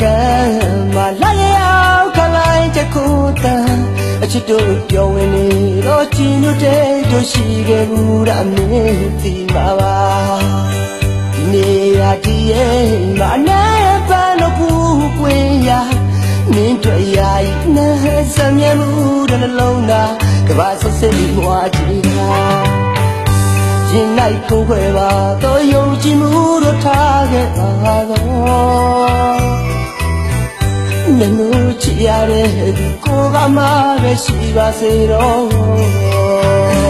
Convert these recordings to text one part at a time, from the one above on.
ကံမှာလာရောက်ခလိုက်တဲ့ခုတန်အချစ်တို့ပြောဝင်နေတော့ချီနုတဲ့တို့ရှိခဲ့ဘူးဒါမင်းသိမှာပါနေရဒီရဲ့မနဲ့ပန်းတော့ဘူးကွင်ရမင်းတို့ရာဤနဲ့စမြဲမှုတဲ့နှလုံးသားကဘာဆက်စစ်မွားကြည့်တာရင်လိုက်ကိုခွဲပါတော့ယုံကြည်မှုတို့ထားခဲ့ပါတော့ နနူချရတဲ့ဒီကိုကမှပဲရှိပါစေတော့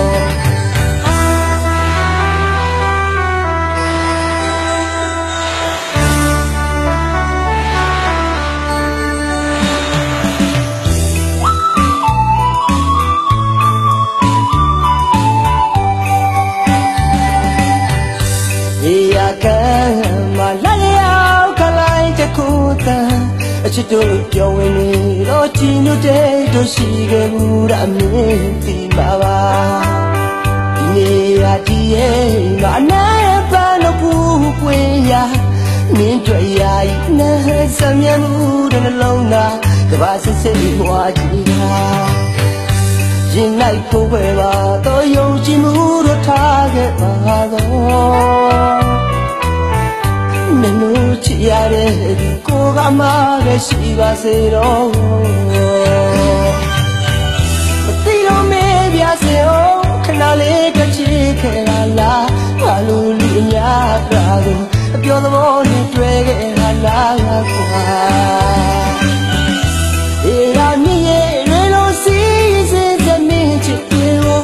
ချစ်တို့ပြောဝင်နေတော့ချီနုတဲ့တို့ရှိခဲ့ဘူးဒါမင်းသိပါပါဒီနေရာဒီရဲ့မနဲ့ပန်းတော့ဘူးပွင့်ရမင်းတို့ရာဤနဲ့စမြဲမှုတဲ့နှလုံးသားကဘာစစ်စစ်ဘွားကြည့်တာရင်လိုက်ကိုပဲပါတော့ယုံကြည်မှုတို့ထားခဲ့ပါတော့မ နှုတ်ချရတဲ့ဒီကိုကမှပဲရှိပါစေတော့မသိတော့မေးပြစေအောင်ခဏလေးတစ်ချစ်ခဲ့လာလားဘာလို့လူအများကကိုအပြောသဘောနဲ့တွေ့ခဲ့လာလားကွာအေရာမြင့်ရဲ့ရေလိုစီစီသမင်းချစ်တွေကို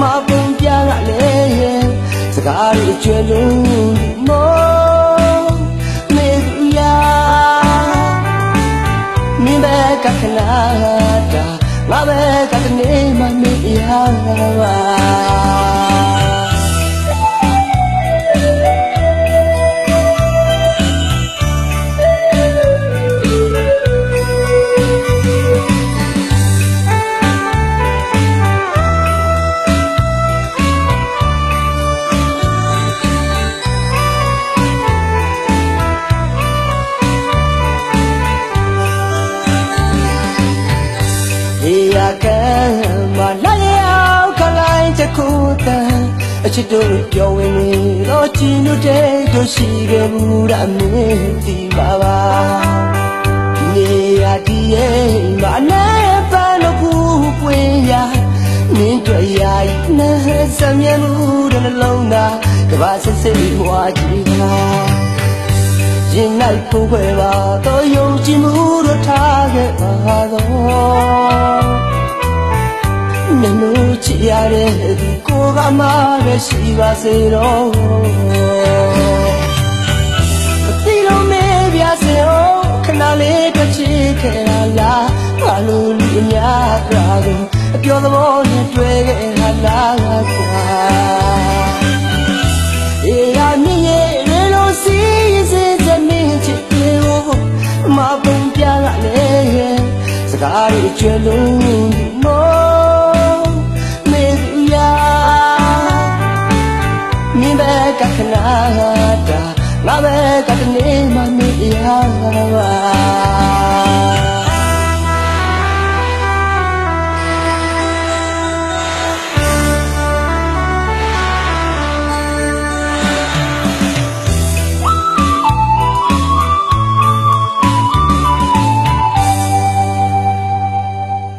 မပုံပြကလည်းစကားတွေကျွဲလုံးမောမေ မင်းပဲကခနာတာငါပဲကတနေမမေ့ရပါ ဒီရကံမှာလာရောက်ခလိုက်တဲ့ခုတန်အချစ်တို့ပြောဝင်နေတော့ချီနုတဲ့တို့ရှိခဲ့ဘူးဒါမင်းသိပါပါဒီနေရာဒီရဲ့မနဲ့ပန်းတော့ဘူးပွင့်ရမင်းတို့ရာဤနဲ့စမြဲမှုတဲ့နှလုံးသားကဘာစစ်စစ်ဘွားကြည့်တာ ရင်လိုက်ကိုခွဲပါတော့ယုံကြည်မှုတို့ထားခဲ့ပါတော့နနူချရတဲ့ဒီကိုကမှပဲရှိပါစေတော့မသိလို့မေးပြစေအောင်ခဏလေးတစ်ချစ်ခဲ့လာလားဘာလို့လူအများကကိုအပြောသဘောနဲ့တွေ့ခဲ့လာလားကွာ ကားတွေကျွဲလုံးမောမေကူယာမင်းပဲကခနာတာငါပဲကတနေမမေ့ရပါ